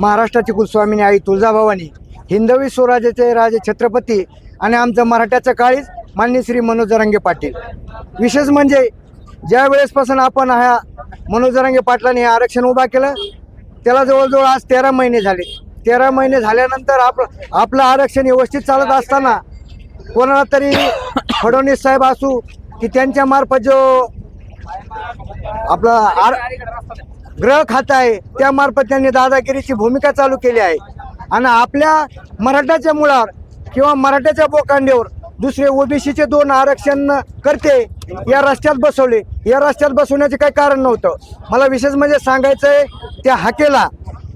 महाराष्ट्राची कुलस्वामिनी आई तुळजाभवानी हिंदवी स्वराज्याचे राजे छत्रपती आणि आमचं मराठ्याचं काळीज मान्य श्री मनोजरंगे पाटील. विशेष म्हणजे ज्या वेळेसपासून आपण ह्या मनोजरंगे पाटलांनी हे आरक्षण उभा केलं त्याला जवळजवळ आज तेरा महिने झाले. तेरा महिने झाल्यानंतर आपलं आपलं आरक्षण व्यवस्थित चालत असताना कोणाला तरी फडणवीस साहेब असू की त्यांच्या मार्फत जो आपला आर ग्रह खातं आहे त्यामार्फत त्यांनी दादागिरीची भूमिका चालू केली आहे. आणि आपल्या मराठाच्या मुळावर किंवा मराठ्याच्या बोकांडीवर दुसरे ओबीसीचे दोन आरक्षण करते या रस्त्यात बसवले. या रस्त्यात बसवण्याचे काही कारण नव्हतं. मला विशेष म्हणजे सांगायचं आहे त्या हाकेला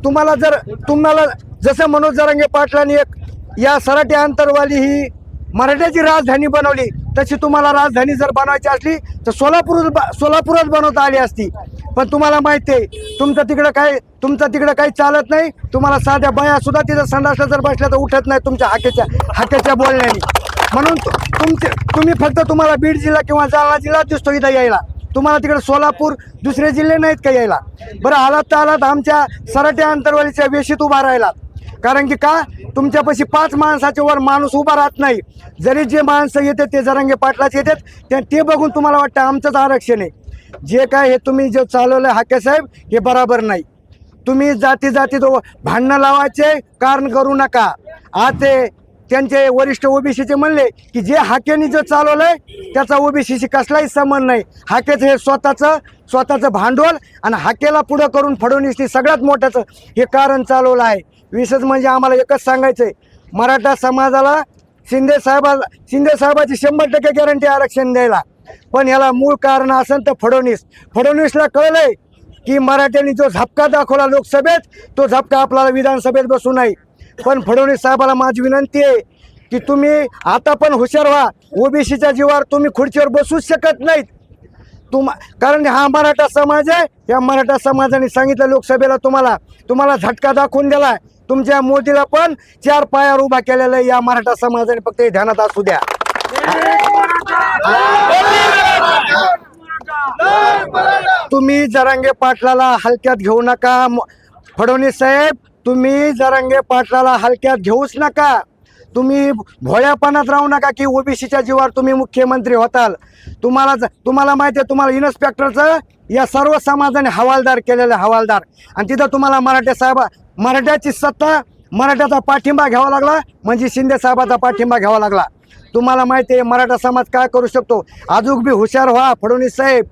तुम्हाला जर तुम्हाला जसं मनोज जरांगे पाटलांनी एक या सराटी अंतरवाली ही मराठ्याची राजधानी बनवली तशी तुम्हाला राजधानी जर बनवायची असली तर सोलापूर सोलापूरच बनवता आली असती. पण तुम्हाला माहिती आहे तुमचं तिकडं काय तुमचं तिकडं काही चालत नाही. तुम्हाला साध्या बाया सुद्धा तिथं संडासला जर बसल्या तर उठत नाही तुमच्या हाकेच्या हाकेच्या बोलण्याने. म्हणून तुमचे तुम्ही फक्त तुम्हाला बीड जिल्हा किंवा जालना जिल्हा दिसतो इथं यायला. तुम्हाला तिकडे सोलापूर दुसरे जिल्हे नाहीत का यायला? बरं आलात तर आलात आमच्या सराट्या अंतरवालीच्या वेशीत उभा राहिला कारण की का? तुमच्यापाशी पाच माणसाच्या वर माणूस उभा राहत नाही. जरी जे माणसं येते ते जरांगे पाटलाच येतात ते बघून तुम्हाला वाटतं आमचंच आरक्षण आहे. जे काय हे तुम्ही जे चालवलं हाके साहेब हे बराबर नाही. तुम्ही जाती जाती तो भांडणं लावायचे कारण करू नका. आज ते त्यांचे वरिष्ठ ओबीसीचे म्हणले की जे हाकेनी जो चालवलंय त्याचा ओबीसीशी कसलाही संबंध नाही. हाकेचं हे स्वतःचं स्वतःचं भांडवल आणि हाकेला पुढं करून फडणवीसनी सगळ्यात मोठ्याचं हे कारण चालवलं आहे. विशेष म्हणजे आम्हाला एकच सांगायचं आहे मराठा समाजाला शिंदे साहेबा शिंदे साहेबाची शंभर टक्के गॅरंटी आरक्षण द्यायला. पण याला मूळ कारण असेल तर फडणवीस. फडणवीसला कळलंय की मराठ्यांनी जो झपका दाखवला लोकसभेत तो झपका आपल्याला विधानसभेत बसू नाही. पण फडणवीस साहेबाला माझी विनंती आहे की तुम्ही आता पण हुशार व्हा. ओबीसीच्या जीवावर तुम्ही खुर्चीवर बसूच शकत नाहीत. तुम कारण हा मराठा समाज आहे. या मराठा समाजाने सांगितलं लोकसभेला तुम्हाला. तुम्हाला झटका दाखवून दिला. तुमच्या मोदीला पण चार पायावर उभा केलेला आहे या मराठा समाजाने. फक्त हे ध्यानात असू द्या. तुम्ही जरांगे पाटलाला हलक्यात घेऊ नका. फडणवीस साहेब तुम्ही जरांगे पाटलाला हलक्यात घेऊच नका. तुम्ही भोळ्यापणात राहू नका की ओबीसीच्या जीवावर तुम्ही मुख्यमंत्री होताल. तुम्हाला तुम्हाला माहिती आहे तुम्हाला इन्स्पेक्टरचं या सर्व समाजाने हवालदार केलेलं हवालदार. आणि तिथं तुम्हाला मराठे साहेब मराठ्याची सत्ता मराठ्याचा पाठिंबा घ्यावा लागला म्हणजे शिंदे साहेबाचा पाठिंबा घ्यावा लागला. तुम्हाला माहिती आहे मराठा समाज काय करू शकतो? अजून बी हुशार व्हा फडणवीस साहेब.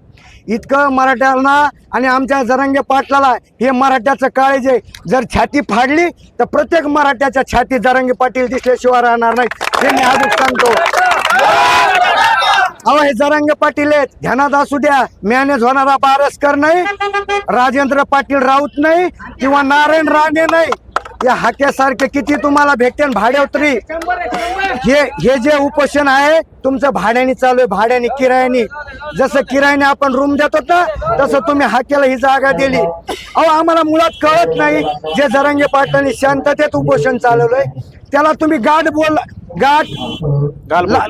इतकं मराठ्यांना आणि आमच्या जरंगे पाटलाला हे मराठ्याचं काळीज आहे. जर छाती फाडली तर प्रत्येक मराठ्याच्या छाती जरंगे पाटील दिसल्याशिवाय राहणार नाही. हे मी अजून सांगतो. अहो हे जरंगे पाटील आहेत. ध्यानात असू द्या. मॅनेज होणारा पारसकर नाही. राजेंद्र पाटील राऊत नाही किंवा नारायण राणे नाही. या हाक्यासारखे किती तुम्हाला भेटते भाड्यावतरी हे हे जे उपोषण आहे तुमचं भाड्याने चालू आहे भाड्याने किरायाने. जसं किरायाने आपण रूम देतो ना तसं तुम्ही हाकेला ही जागा दिली. अहो आम्हाला मुळात कळत नाही जे जरांगे पाटलांनी शांततेत उपोषण चालवलंय त्याला तुम्ही गाठ बोल गाठ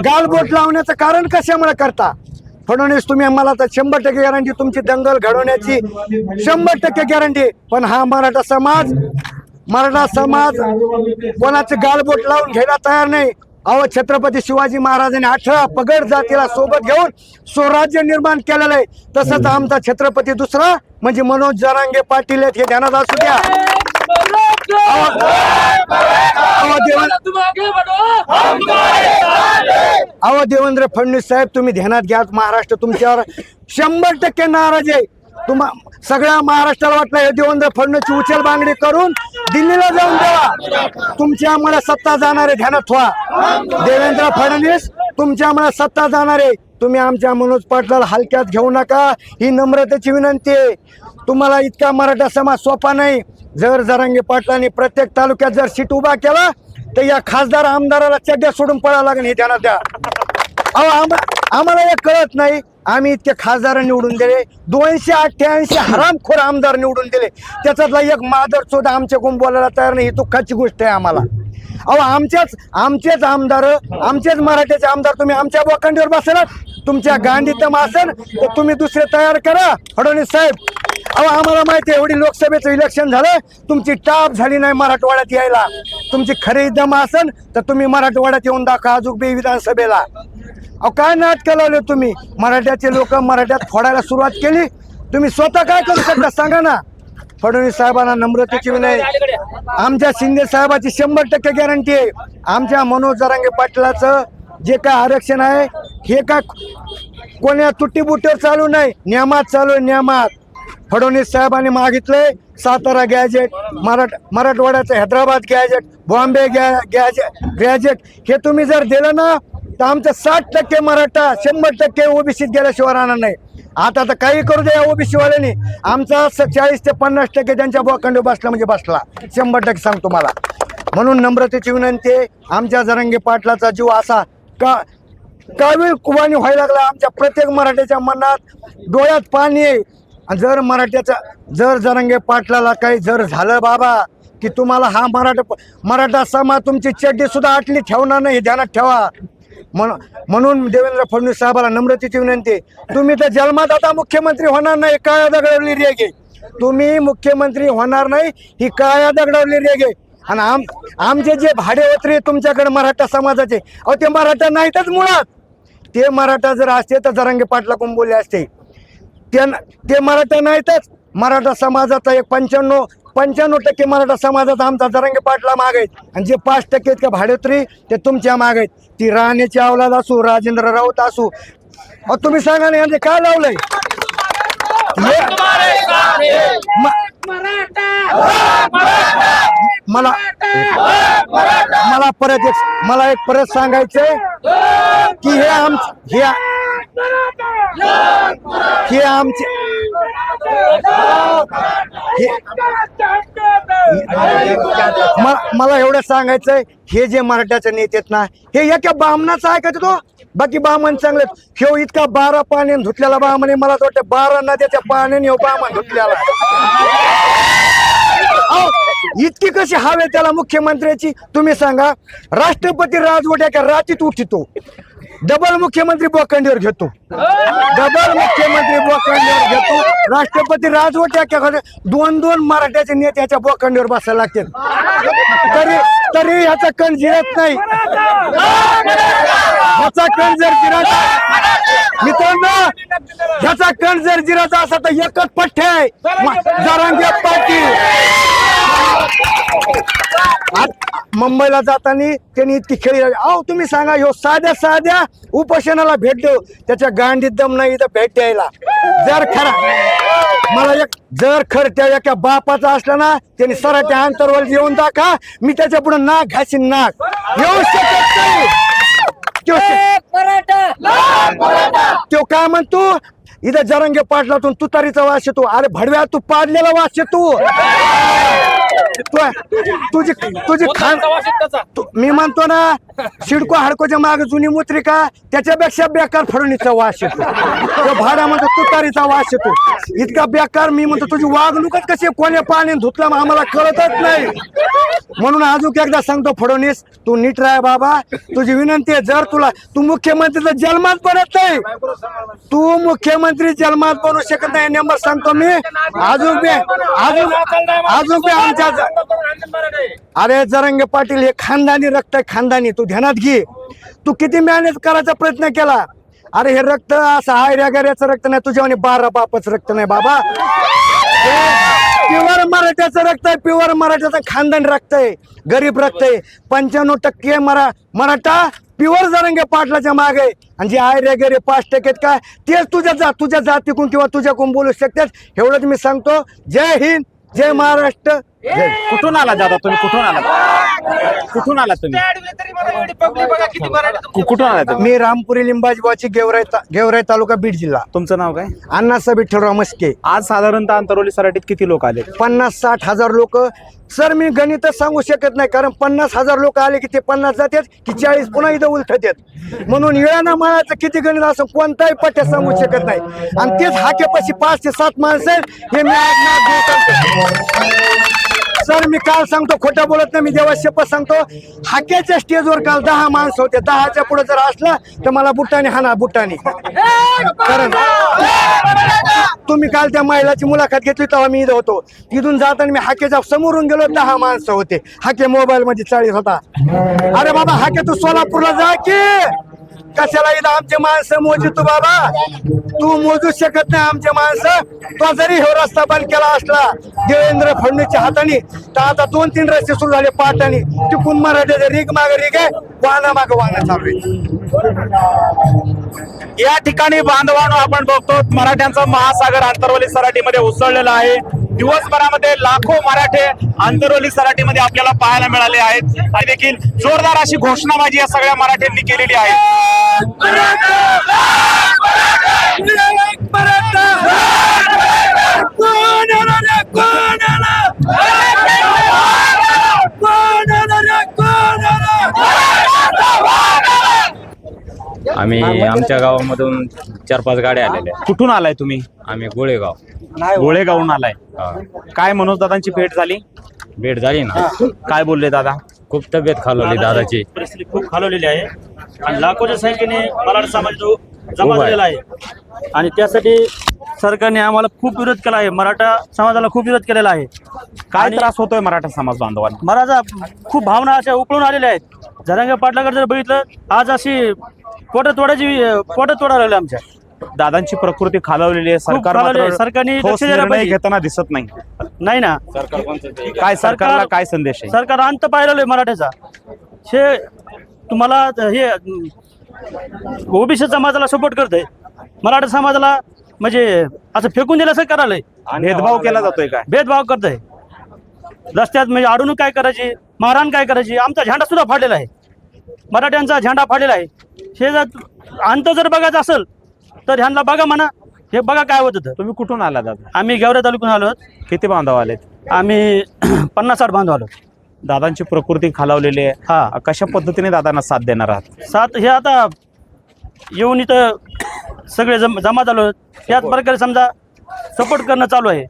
गालबोट लावण्याचं कारण कशामुळे करता? फडणवीस तुम्ही मला तर शंभर टक्के गॅरंटी तुमची दंगल घडवण्याची शंभर टक्के गॅरंटी पण हा मराठा समाज मराठा समाज कोणाचं गालबोट लावून घ्यायला तयार नाही. अहो छत्रपती शिवाजी महाराजांनी अठरा पगड जातीला सोबत घेऊन स्वराज्य निर्माण केलेलं आहे. तसंच आमचा छत्रपती दुसरा म्हणजे मनोज जरांगे पाटील आहेत हे ध्यानात असू द्या. अहो देवेंद्र फडणवीस साहेब तुम्ही ध्यानात घ्या महाराष्ट्र तुमच्यावर शंभर टक्के नाराज आहे. तुम्हा सगळ्या महाराष्ट्राला वाटलं हे देवेंद्र फडणवीसची उचल बांगडी करून दिल्लीला जाऊन देवा तुमच्या आम्हाला सत्ता जाणारे ध्यानात व्हा देवेंद्र फडणवीस तुमच्या आम्हाला सत्ता जाणारे. तुम्ही आमच्या मनोज पाटलाला हलक्यात घेऊ नका. ही नम्रतेची विनंती आहे. तुम्हाला इतका मराठा समाज सोपा नाही. जर जरांगे पाटलांनी प्रत्येक तालुक्यात जर सीट उभा केला तर या खासदार आमदाराला चड्ड्या सोडून पळावं लागेल हे ध्यानात द्या. अहो आम्हाला हे कळत नाही. आम्ही इतके खासदार निवडून दिले. दोनशे अठ्ठ्याऐंशी हरामखोर आमदार निवडून दिले. त्याच्यातला एक मादर सुद्धा आमच्या बोलायला तयार नाही. ही दुःखाची गोष्ट आहे आम्हाला. अहो आमच्याच आमचेच आमदार आमचेच मराठ्याचे आमदार तुम्ही आमच्या वाखंडीवर बसलात तुमच्या गांधीतम असेल तर तुम्ही दुसरे तयार करा. फडणवीस साहेब अहो आम्हाला माहिती आहे एवढी लोकसभेचं इलेक्शन झालं. तुमची टाप झाली नाही मराठवाड्यात यायला. तुमची खरी दम असेल तर तुम्ही मराठवाड्यात येऊन दाखवा अजून बे विधानसभेला. अहो काय नाटकं लावले तुम्ही? मराठ्याचे लोक मराठ्यात फोडायला सुरुवात केली. तुम्ही स्वतः काय करू शकता? सांगा ना. फडणवीस साहेबांना नम्रतेची विनंती. आमच्या शिंदे साहेबाची शंभर टक्के गॅरंटी आहे. आमच्या मनोज जरांगे पाटलाचं जे काय आरक्षण आहे हे काय कोण्या तुट्टीबुटीवर चालू नाही. नियमात चालू आहे नियमात. फडणवीस साहेबांनी मागितलंय सातारा गॅजेट मराठ मराठवाड्याचं हैदराबाद गॅजेट बॉम्बे गॅ गॅजेट गॅजेट हे तुम्ही जर दिलं ना तर आमचं साठ टक्के मराठा शंभर टक्के ओबीसीत गेल्याशिवाय राहणार नाही. आता तर काही करू द्या ओबीसीवाल्याने. आमचा स- चाळीस ते पन्नास टक्के त्यांच्या बोखंड बसला म्हणजे बसला. शंभर टक्के सांगतो मला. म्हणून नम्रतेची विनंती आहे. आमच्या जरंगे पाटलाचा जीव असा का कावीळ कुवाणी व्हायला लागला. आमच्या प्रत्येक मराठ्याच्या मनात डोळ्यात पाणी आहे. आणि जर मराठ्याचा जर जरंगे पाटलाला काही जर झालं बाबा की तुम्हाला हा मराठा मराठा समाज तुमची चड्डी सुद्धा आटली ठेवणार नाही ध्यानात ठेवा. म्हण- म्हणून देवेंद्र फडणवीस साहेबाला नम्रतेची विनंती तुम्ही तर जन्मात आता मुख्यमंत्री होणार नाही काळ्या दगडवली रेगे. तुम्ही मुख्यमंत्री होणार नाही ही काळ्या दगडवली रेगे. आणि आम आमचे जे भाडेवत्रे तुमच्याकडे मराठा समाजाचे अहो ते मराठा नाहीतच मुळात. ते मराठा जर असते तर जरांगे पाटला कोण बोलले असते. ते मराठा नाहीतच. मराठा समाजाचा एक पंच्याण्णव पंच्याण्णव टक्के मराठा समाजाचा आमचा जरंगे पाटला माग आहेत. आणि जे पाच टक्के आहेत का भाडेत्री ते तुमच्या माग आहेत. ती राणेची अवलाद असू राजेंद्र राऊत असू. मग तुम्ही सांगा ना यांनी काय लावलंय? मला मला परत एक मला एक परत सांगायचंय की हे आम हे हे आमचे मला एवढं सांगायचंय हे जे मराठ्याचे नेते आहेत ना हे एका बामणाचं ऐकत तो? बाकी बामण चांगले ह्यो इतका बारा पाण्याने धुतलेला बामण मला वाटतं बारा नद्याच्या पाण्याने हो बामण धुतलेला इतकी कशी हवे त्याला मुख्यमंत्र्याची? तुम्ही सांगा राष्ट्रपती राजवट एका रातीत उठितो. डबल मुख्यमंत्री बोखंडीवर घेतो. डबल मुख्यमंत्री बोखंडीवर घेतो. राष्ट्रपती राजवट एका दोन दोन मराठ्याचे नेत्याच्या बोखंडीवर बसायला लागतील. तरी तरी ह्याचा कण जिरत नाही. ह्याचा कण जर जिरत मित्रांनो ह्याचा कण जर जिराचा असा तर एकच पठ्ठे आहे. जरांगे पाटील. मुंबईला जाताना त्यांनी इतकी खेळी. अहो तुम्ही सांगा ह्यो साध्या साध्या उपोषणाला भेट देऊ त्याच्या गांडीत दम नाही इथं भेट द्यायला. जर खरा मला एक जर खर त्या एका बापाचा असला ना त्यांनी सराट्या अंतरवर येऊन दाखा मी त्याच्या पुढे नाक घासीन नाक. येऊ शकत नाही. काय म्हणतो? इथं जरंगे पाटलातून तुतारीचा वास येतो. अरे भडव्या तू पाडलेला वास येतो. तुझी तुझी खान मी म्हणतो ना सिडको हाडकोच्या माग जुनी मुत्रिका त्याच्यापेक्षा बेकार फडणीचा वास येतो. भाडा म्हणतो तुतारीचा वास येतो. इतका बेकार मी म्हणतो तुझी वागणूकच कशी कोण्या पाण्याने धुतला आम्हाला कळतच नाही. म्हणून अजून एकदा सांगतो फडणवीस तू नीट राह बाबा. तुझी विनंती आहे जर तुला तू मुख्यमंत्री तर जन्मात बनत नाही. तू मुख्यमंत्री जन्मात बनू शकत नाही नंबर सांगतो मी. अजून बी अजून अजून बी आमच्या अरे जरंग पाटील हे खानदानी रक्त आहे खानदानी. तू ध्यानात घे. तू किती मॅनेज करायचा प्रयत्न केला? अरे हे रक्त असं आयऱ्या गऱ्याचं रक्त नाही तुझ्या आणि बारा बापच रक्त नाही बाबा. प्युअर मराठ्याचं रक्त आहे प्युअर मराठ्याचं खानदान रक्त आहे गरीब रक्त आहे. पंच्याण्णव टक्के मरा मराठा प्युअर जरंगे पाटलाच्या मागे आहे. आणि जे आयरे गेरे पाच टक्के आहेत काय तेच तुझ्या जा तुझ्या जातीकून किंवा तुझ्याकडून बोलू शकतेस एवढंच मी सांगतो. जय हिंद. जय महाराष्ट्र. जय. कुठून आला दादा तुम्ही? कुठून आला? कुठून आला तुम्ही? कु- कुठून आला तुम्ही? मी रामपुरी लिंबाजबाची गेवराई ता- गेवराई तालुका बीड जिल्हा. तुमचं नाव काय? अण्णासाहेब विठ्ठलराव मस्के आज साधारणतः अंतरवली सराटीत किती लोक आले पन्नास साठ हजार लोक. सर मी गणितच सांगू शकत नाही कारण पन्नास हजार लोक आले की ते पन्नास जातात की चाळीस पुन्हा इथं उलटत आहेत म्हणून येळाना माळाचं किती गणित असं कोणताही पट्ट्या सांगू शकत नाही. आणि तेच हाकेपाशी पाच ते सात माणसं आहेत हे मी आज देऊ सांगतो. सर मी काल सांगतो खोटं बोलत नाही मी देवा शपथ सांगतो. हाकेच्या स्टेजवर काल दहा माणसं होते. दहाच्या पुढे जर असलं तर मला बुट्टाने हाना बुट्टाने कारण तुम्ही काल त्या महिलाची मुलाखत घेतली तेव्हा मी इथं होतो. तिथून जाताना मी हाकेच्या समोरून गेलो दहा माणसं होते. हाके मोबाईल मध्ये चाळीस होता. अरे बाबा हाके तू सोलापूरला जा की. कशाला इथं आमचे माणसं मोजी तू बाबा? तू मोजू शकत नाही आमचे माणसं. तो जरी हे रस्ता बंद केला असला देवेंद्र फडणवीसच्या हाताने तर आता दोन तीन रस्ते सुरू झाले पाटाने टिकून मराठ्याचे रिग माग रिग आहे वाहना माग वाहना चालू आहे. या ठिकाणी बांधवानो आपण बघतो मराठ्यांचा महासागर आंतरवली सराटीमध्ये उसळलेला आहे. दिवसभरामध्ये लाखो मराठे आंतरवली सराटीमध्ये आपल्याला पाहायला मिळाले आहेत. आणि देखील जोरदार अशी घोषणाबाजी या सगळ्या मराठ्यांनी केलेली आहे. आम्ही आमच्या गावामधून चार पाच गाड्या आलेल्या आहेत. कुठून आलाय तुम्ही? आम्ही गोळेगाव. गोळेगावून आलाय. हा. काय मनोज दादांची भेट झाली? भेट झाली ना. काय बोलले दादा? खूप तब्येत खालवली दादाची परिस्थिती खूप खालवलेली आहे. आणि लाखोच्या संख्येने मराठा समाज जो जमा खूप आहे. झालेला आहे. आणि त्यासाठी सरकारने आम्हाला खूप विरोध केला आहे. मराठा समाजाला खूप विरोध केलेला आहे. काय आणि त्रास होतोय मराठा समाज बांधवांना? मराठा खूप भावना अशा उकळून आलेल्या आहेत. जरांगे पाटलाकडे जर बघितलं आज अशी पोटात तोडायची पोटात तोडा लागली आमच्या. दादांची प्रकृती खालावलेली आहे. खूप सरकार खालावली आहे. मात्र सरकारने ठोस लक्ष द्यायला निर्णय पाहिजे. घेताना दिसत नाही. नाही ना. काय सरकारला सरकार- काय संदेश आहे? सरकार अंत पाहिलेलं आहे मराठ्याचा हे तुम्हाला हे ओबीसी समाजाला सपोर्ट करतंय. मराठा समाजाला म्हणजे असं फेकून दिलं असं करायलंय. भेदभाव केला जातोय काय? भेदभाव करतंय. रस्त्यात म्हणजे अडवणूक काय करायची मारहाण काय करायची आमचा झेंडा सुद्धा फाडलेला आहे. मराठ्यांचा झेंडा फाडलेला आहे. हे जर अंत जर बघायचं असेल तर ह्यांना बघा म्हणा. हे बघा काय होत होतं. तुम्ही कुठून आला दादा? आम्ही गेवरा तालुक्यातून आलो किती बांधव आलेत? आम्ही पन्नास साठ बांधव आलो दादांची प्रकृती खालावलेली आहे. हा. कशा पद्धतीने दादांना साथ देणार आहात? सात हे आता येऊन इथं सगळे जम जमा झालो त्याच प्रकारे समजा सपोर्ट करणं चालू आहे.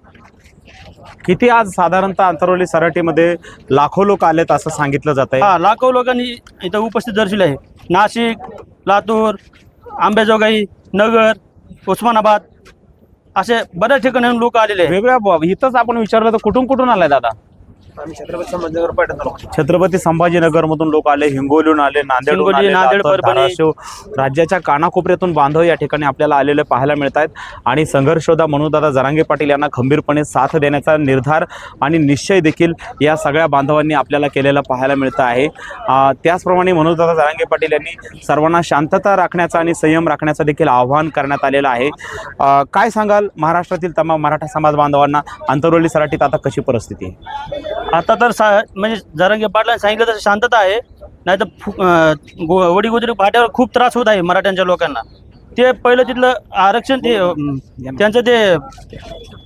किती आज साधारणतः अंतरवली सराटीमध्ये लाखो लोक आलेत असं सांगितलं जात आहे हा लाखो लोकांनी इथं उपस्थित दर्शवले आहे. नाशिक लातूर आंबेजोगाई नगर उस्मानाबाद असे बऱ्याच ठिकाणी लोक आलेले आहेत. वेगळ्या इथंच आपण विचारलं तर कुठून कुठून आलाय दादा? छत्रपती संभाजीनगर मधून लोक आले हिंगोलीहून आले नांदेड हिंगोली, नांदेड, परभणी. राज्याच्या कानाकोपऱ्यातून बांधव या ठिकाणी आपल्याला आलेले पाहायला मिळत आहेत आणि संघर्षोदा मनोदादा जरांगे पाटील यांना खंबीरपणे साथ देण्याचा निर्धार आणि निश्चय देखील या सगळ्या बांधवांनी आपल्याला केलेला पाहायला मिळत आहे. अं, त्याचप्रमाणे मनोजदादा जरांगे पाटील यांनी सर्वांना शांतता राखण्याचा आणि संयम राखण्याचं देखील आवाहन करण्यात आलेलं आहे. काय सांगाल? महाराष्ट्रातील तमाम मराठा समाज बांधवांना आंतरवली सराटीत आता कशी परिस्थिती आहे? आता तर सा म्हणजे जरंगे पाटला सांगितलं तसं शांतता आहे. नाही तर वडी गुजरी फाट्यावर खूप त्रास होत आहे मराठ्यांच्या लोकांना. ते पहिलं तिथलं आरक्षण ते अं, त्यांचं ते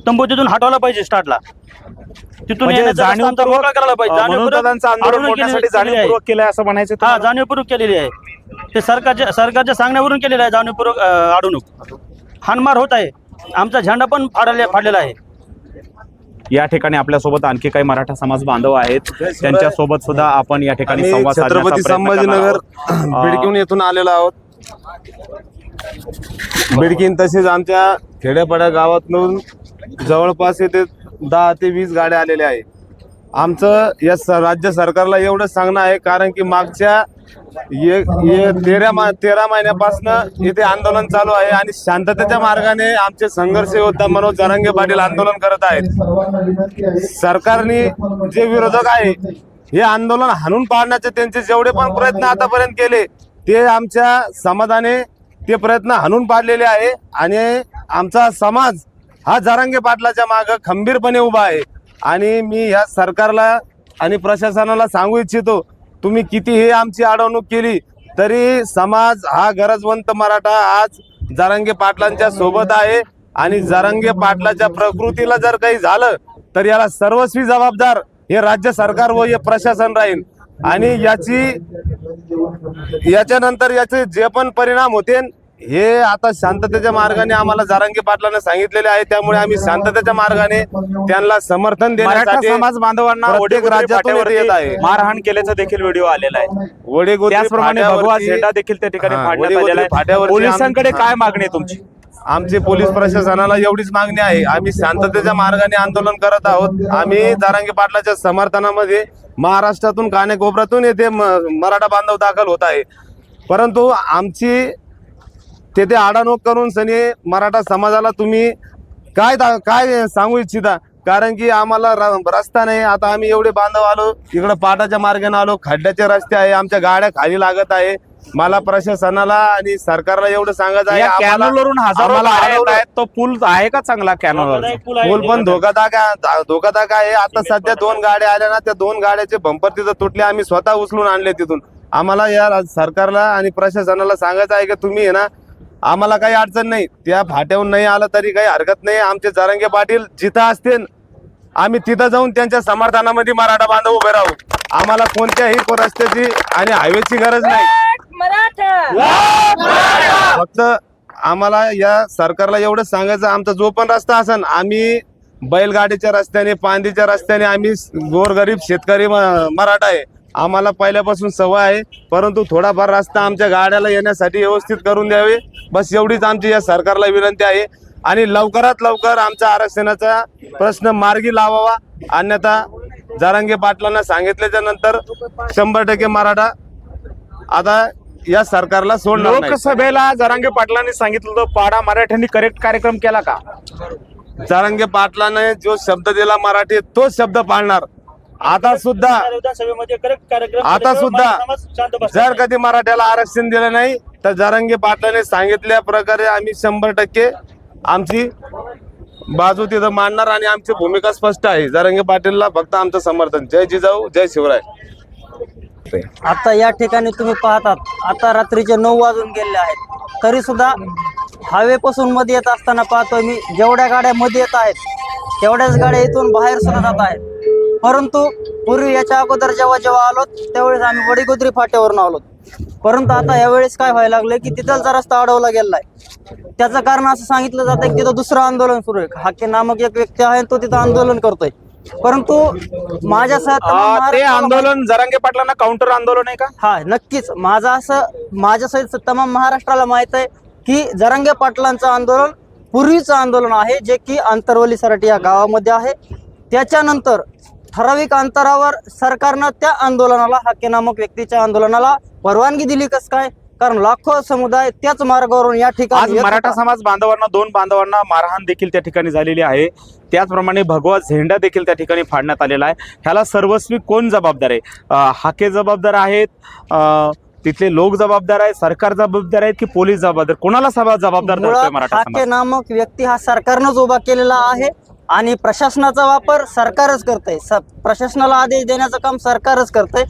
तंबू तिथून हटवला पाहिजे स्टार्टला तिथून म्हणजे येण्याचा रस्ता जाणीवपूर्वक मोकळा करायला पाहिजे. अं, मनोजदादांचं आंदोलन अडवणूक केली- मोडण्यासाठी केलेली आहे. जाणीवपूर्वक केलंय असं म्हणायचं हा तुम्हाला? जाणीवपूर्वक केलेली आहे. ते सरकारच्या सरकारच्या सांगण्यावरून केलेलं आहे जाणीवपूर्वक अं, अडवणूक हानमार होत आहे. आमचा झेंडा पण फाडले फाडलेला आहे. या ठिकाणी आपल्यासोबत आणखी काही मराठा समाज बांधव आहेत. त्यांच्यासोबत सुद्धा आपण या ठिकाणी संवाद साधण्याचा छत्रपती प्रयत्न करणार संभाजीनगर आहोत. बिडकीहून येथून आलेलो आहोत. बिडकीन तसेच आमच्या खेड्यापाड्या गावातून जवळपास येथे दहा ते वीस गाड्या आलेल्या आहे आमचं या स- राज्य सरकारला एवढं सांगणं आहे कारण की मागच्या ये- ये- तेरा मा तेरा महिन्यापासून इथे आंदोलन चालू आहे आणि शांततेच्या मार्गाने आमचे संघर्ष योद्धा मनोज जरांगे पाटील आंदोलन करत आहेत. सरकारने जे विरोधक आहे हे आंदोलन हाणून पाडण्याचे त्यांचे जेवढे पण प्रयत्न आतापर्यंत केले ते आमच्या समाजाने ते प्रयत्न हाणून पाडलेले आहे आणि आमचा समाज हा जरांगे पाटलाच्या माग खंबीरपणे उभा आहे. आणि मी ह्या सरकारला आणि प्रशासनाला सांगू इच्छितो तुम्ही कितीही आमची अडवणूक केली तरी समाज हा गरजवंत मराठा आज जारंगे पाटलांच्या सोबत आहे. आणि जरांगे पाटलाच्या प्रकृतीला जर काही झालं तर याला सर्वस्वी जबाबदार हे राज्य सरकार व हे प्रशासन राहील. आणि याची याच्यानंतर याचे जे पण परिणाम होते हे आता शांततेच्या मार्गाने आम्हाला जारांगी पाटलांना सांगितलेले आहे. त्यामुळे आम्ही शांततेच्या मार्गाने त्यांना समर्थन मराठा देण्यासाठी समाज बांधवांना प्रत्येक राज्यातून फाट्यावरती येत आहे. मारहाण केल्याचा देखील व्हिडिओ आलेला आहे. वडेगोद्री त्याचप्रमाणे भगवा फाट्यावरती झेंडा देखील त्या ठिकाणी हा, फाडण्यात वडीगोद्री आलेला आहे. फाट्यावरती पोलिसांकडे काय मागणी आहे तुमची? आमचे पोलीस प्रशासनाला एवढीच मागणी आहे. आम्ही शांततेच्या मार्गाने आंदोलन करत आहोत. आम्ही जारांगी पाटलाच्या समर्थनामध्ये महाराष्ट्रातून कानेकोपऱ्यातून येथे म- मराठा बांधव दाखल होत आहे. परंतु आमची तेथे आडाणोक करून सनी मराठा समाजाला तुम्ही काय काय सांगू इच्छिता? कारण की आम्हाला रस्ता नाही. आता आम्ही एवढे बांधव आलो इकडं पाटाच्या मार्गाने आलो खड्ड्याचे रस्ते आहे आमच्या गाड्या खाली लागत आहे. मला प्रशासनाला आणि सरकारला एवढं सांगायचं आहे कॅनलवरून हजारो तो पूल आहे का चांगला कॅनलवर? पूल पण धोकादायक धोकादायक आहे. आता सध्या दोन गाड्या आल्या ना त्या दोन गाड्याचे बंपर तिथं तुटले. आम्ही स्वतः उचलून आणले तिथून. आम्हाला या सरकारला आणि प्रशासनाला सांगायचं आहे की तुम्ही आहे ना आम्हाला काही अडचण नाही. त्या फाट्याहून नाही आलं तरी काही हरकत नाही. आमचे जरंगे पाटील जिथं असतील आम्ही तिथं जाऊन त्यांच्या समर्थनामध्ये मराठा बांधव उभे राहू. आम्हाला कोणत्याही रस्त्याची आणि हायवेची गरज नाही. फक्त आम्हाला या सरकारला एवढंच सांगायचं आमचा जो पण रस्ता असेल आम्ही बैलगाडीच्या रस्त्याने पांदीच्या रस्त्याने आम्ही गोरगरीब शेतकरी मराठा आहे. आम्हाला पहिल्यापासून सवय आहे परंतु थोडाफार रस्ता आमच्या गाड्याला येण्यासाठी व्यवस्थित करून द्यावे. बस एवढीच आमची या सरकारला विनंती आहे. आणि लवकरात लवकर आमच्या आरक्षणाचा प्रश्न मार्गी लावावा. अन्यथा जारांगे पाटलांना सांगितल्याच्या नंतर शंभर टक्के मराठा आता या सरकारला सोडणार. लोकसभेला जरांगे पाटलांनी सांगितलं होतं पाडा मराठ्यांनी करेक्ट कार्यक्रम केला का? जारंगे पाटलाने जो शब्द दिला मराठीत तोच शब्द पाळणार. आता सुद्धा विधानसभेमध्ये correct कार्यक्रम आता सुद्धा शांत जर. कधी मराठ्याला आरक्षण दिलं नाही तर जारंगे पाटलाने सांगितल्या प्रकारे आम्ही शंभर टक्के आमची बाजू तिथं मांडणार आणि आमची भूमिका स्पष्ट आहे. जारंगे पाटीलला फक्त आमचं समर्थन. जय जिजाऊ जय शिवराय. आता या ठिकाणी तुम्ही पाहतात आता रात्रीचे नऊ वाजून गेले आहेत. तरी सुद्धा हायवे पासून मध्ये येत असताना पाहतोय मी जेवढ्या गाड्या मध्ये येत आहेत तेवढ्याच गाड्या इथून बाहेर सुद्धा जात आहेत. परंतु पूर्वी याच्या अगोदर जेव्हा जेव्हा आलो त्यावेळेस आम्ही वडीगोद्री फाट्यावरून आलो. परंतु आता यावेळेस काय व्हायला लागलं की तिथलचा रस्ता अडवला गेलाय त्याचं कारण असं सांगितलं जातं की तिथं दुसरं आंदोलन सुरू आहे. हाके नामक एक व्यक्ती आहे तो तिथं आंदोलन करतोय. परंतु माझ्या सह ते आंदोलन जरांगे पाटलांना काउंटर आंदोलन आहे का? हा नक्कीच. माझं असं माझ्यासहित तमाम महाराष्ट्राला माहीत आहे की जरंगे पाटलांचं आंदोलन पूर्वीचं आंदोलन आहे जे की अंतरवली सराटी या गावामध्ये आहे. त्याच्यानंतर ठराविक अंतरावर सरकारनं त्या आंदोलनाला हाके नामक व्यक्तीच्या आंदोलनाला परवानगी दिली कस काय? कारण लाखो समुदाय त्याच मार्गावरून या ठिकाणी मराठा. समाज बांधवांना दोन बांधवांना मारहाण देखील त्या ठिकाणी झालेली आहे. त्याचप्रमाणे भगवा झेंडा देखील त्या ठिकाणी फाडण्यात आलेला आहे. ह्याला सर्वस्वी कोण जबाबदार आहे? हाके जबाबदार आहेत? तिथले लोक जबाबदार आहेत? सरकार जबाबदार आहेत की पोलीस जबाबदार? कोणाला सभा जबाबदार नामक व्यक्ती हा सरकारनंच उभा केलेला आहे. आणि प्रशासनाचा वापर सरकारच करतंय. स प्रशासनाला आदेश देण्याचं काम सरकारच करतंय.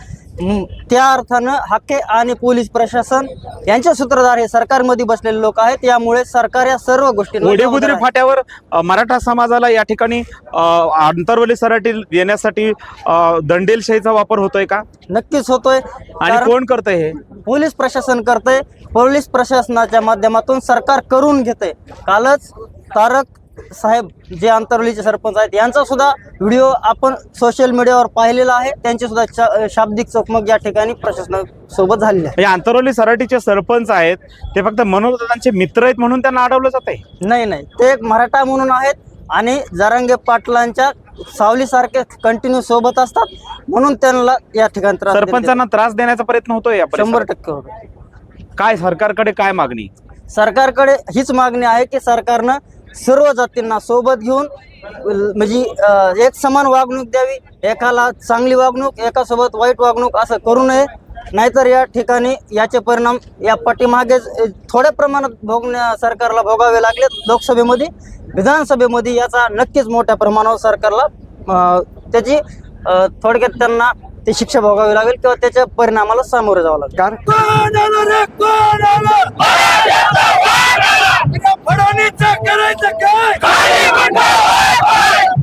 त्या अर्थानं हाके आणि पोलीस प्रशासन यांचे सूत्रधार हे सरकारमध्ये बसलेले लोक आहेत. यामुळे सरकार या सर्व गोष्टी ओढेगुद्री फाट्यावर मराठा समाजाला या ठिकाणी आंतरवली सराटी येण्यासाठी दंडेलशाहीचा वापर होतोय का? नक्कीच होतोय. आणि कोण करतंय हे? पोलीस प्रशासन करतंय. पोलीस प्रशासनाच्या माध्यमातून सरकार करून घेतंय. कालच तारक साहेब जे अंतरवलीचे सरपंच आहेत यांचा सुद्धा व्हिडिओ आपण सोशल मीडियावर पाहिलेला आहे. त्यांची सुद्धा शाब्दिक चकमक या ठिकाणी प्रशासनासोबत झालेली आहे. हे आंतरवली सराटीचे सरपंच आहेत ते फक्त मनोरंजनाचे मित्र आहेत म्हणून त्यांना अडवलं जात आहे नाही नाही. ते एक मराठा म्हणून आहेत आणि जारंगे पाटलांच्या सावलीसारखे कंटिन्यू सोबत असतात म्हणून त्यांना या ठिकाणी सरपंचांना त्रास देण्याचा प्रयत्न होतोय. शंभर. टक्के होतो काय सरकारकडे काय मागणी? सरकारकडे हीच मागणी आहे की सरकारनं सर्व जातींना सोबत घेऊन म्हणजे एक समान वागणूक द्यावी एकाला चांगली वागणूक एकासोबत वाईट वागणूक असं करू नये. नाहीतर या ठिकाणी याचे परिणाम या पाठीमागेच थोड्या प्रमाणात भोगण्या सरकारला भोगावे लागले लोकसभेमध्ये विधानसभेमध्ये याचा नक्कीच मोठ्या प्रमाणावर सरकारला त्याची थोडक्यात त्यांना ते शिक्षा भोगावी लागेल किंवा त्याच्या परिणामाला सामोरे जावं लागेल. कारण फडणवीस करायचं काय?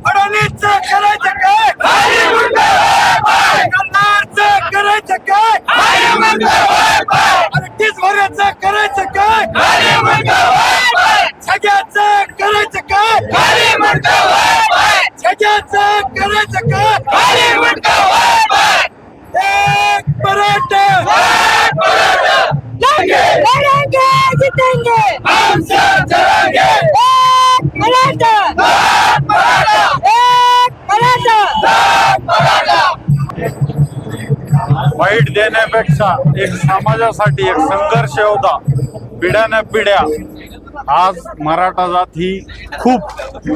फडणवीस करायचं काय? करायचं काय? अडतीस वर्याचं करायचं काय? सगळ्याच करायचं काय? सगळ्याच करायचं काय? वाईट एक समाजासाठी एक संघर्ष होता. पिढ्याने पिढ्या. आज मराठा जात ही खूप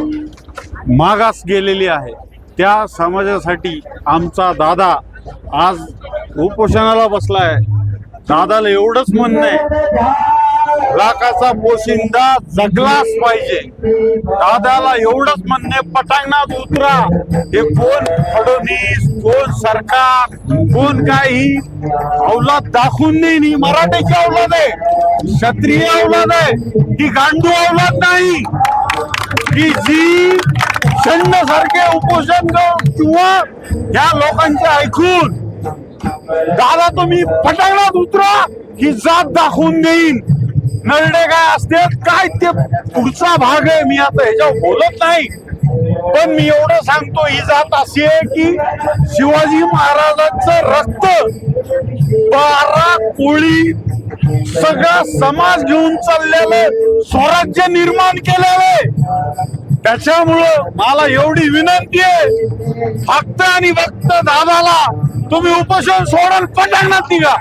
मागास गेलेली आहे. त्या समाजासाठी आमचा दादा आज उपोषणाला आहे दादाला एवढंच म्हणणं आहे. लाखाचा पोशिंदा जगलाच पाहिजे. दादाला एवढंच म्हणणे पटांगणात उतरा. हे कोण फडणवीस? कोण सरकार? कोण काही? अवलाद दाखवून नाही ही मराठीची अवलाद आहे. क्षत्रिय अवलाद आहे. ही गांडू अवलाद नाही. की जी छंड सारखे उपोषण किंवा या लोकांचे ऐकून. दादा तुम्ही पटांगणात उतरा. ही जात दाखवून देईन. नरडे काय असते काय ते पुढचा भाग आहे? मी आता ह्याच्यावर बोलत नाही. पण मी एवढं सांगतो ही जात अशी आहे की शिवाजी महाराजांचं रक्त बारा कोळी सगळा समाज घेऊन चाललेलं स्वराज्य निर्माण केलेलं आहे. त्याच्यामुळं मला एवढी विनंती आहे फक्त आणि फक्त दादाला तुम्ही उपोषण सोडून पटांगणात निघा.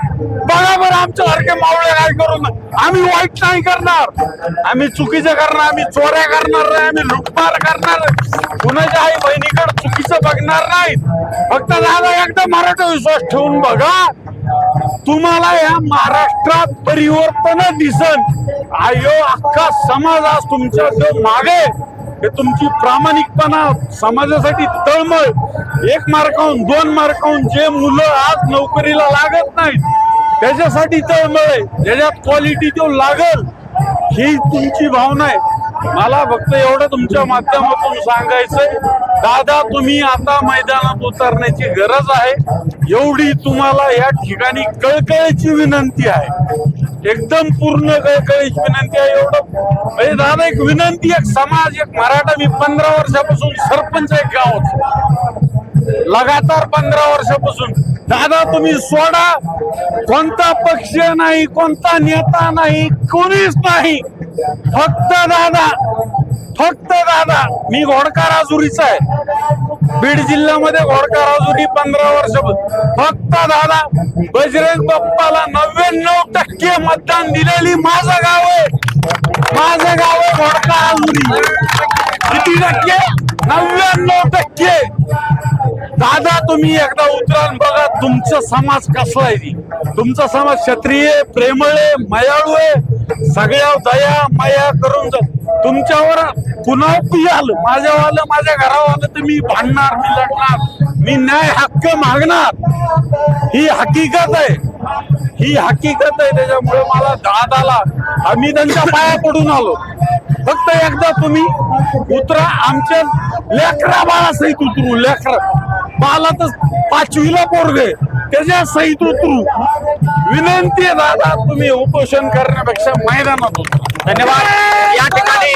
बघा बरं आमच्या सारखे मावळे काय करून? आम्ही वाईट नाही करणार. आम्ही चुकीचं करणार आम्ही चोऱ्या करणार नाही आम्ही लुटमार करणार कुणाच्या आई बहिणीकडे चुकीचं बघणार नाही फक्त दादा एकदा मराठा विश्वास ठेवून बघा. तुम्हाला या महाराष्ट्रात परिवर्तन दिसन. आयो अख्खा समाज आज तुमच्या जो मागे हे तुमची प्रामाणिकपणा समाजासाठी तळमळ. एक मार्काहून दोन मार्काहून जे मुलं आज नोकरीला लागत नाहीत त्याच्यासाठी तळमळ आहे ज्याच्यात क्वालिटी तो लागल ही तुमची भावना आहे. मला फक्त एवढं तुमच्या माध्यमातून सांगायचंय दादा तुम्ही आता मैदानात उतरण्याची गरज आहे. एवढी तुम्हाला या ठिकाणी कळकळीची विनंती आहे. एकदम पूर्ण कळकळीची विनंती आहे. एवढं म्हणजे दादा एक विनंती एक समाज एक मराठा मी पंधरा वर्षापासून सरपंच एक गाव लगातार पंधरा वर्षापासून. दादा तुम्ही सोडा. कोणता पक्ष नाही कोणता नेता नाही कोणीच नाही. फक्त दादा. फक्त दादा. मी घोडका राजुरीचा आहे. बीड जिल्ह्यामध्ये घोडका राजुरी पंधरा वर्षापासून. फक्त दादा बजरंग बाप्पाला नव्याण्णव टक्के मतदान दिलेली माझं गाव आहे. माझं गाव आहे घोडका राजुरी. किती टक्के? नव्याण्णव टक्के. दादा तुम्ही एकदा उतरान बघा तुमचा समाज कसला आहे ती. तुमचा समाज क्षत्रिय प्रेमळे मयाळू आहे सगळ्या दया माया करून जा- तुमच्यावर पुन्हा माझ्यावर माझ्यावालं माझ्या घरावालं तर मी भांडणार मी लढणार. मी न्याय हक्क मागणार. ही हकीकत आहे. ही हकीकत आहे. त्याच्यामुळे मला दादाला आम्ही त्यांच्या पाया पडून आलो. फक्त एकदा तुम्ही उतरा. आमच्या लेकरा बाळासहित उतरू लेकरा. बालातच पाचवीला पोरगे त्याच्या सहित उतरू. विनंती आहे दादा तुम्ही उपोषण करण्यापेक्षा मैदानात धन्यवाद. या ठिकाणी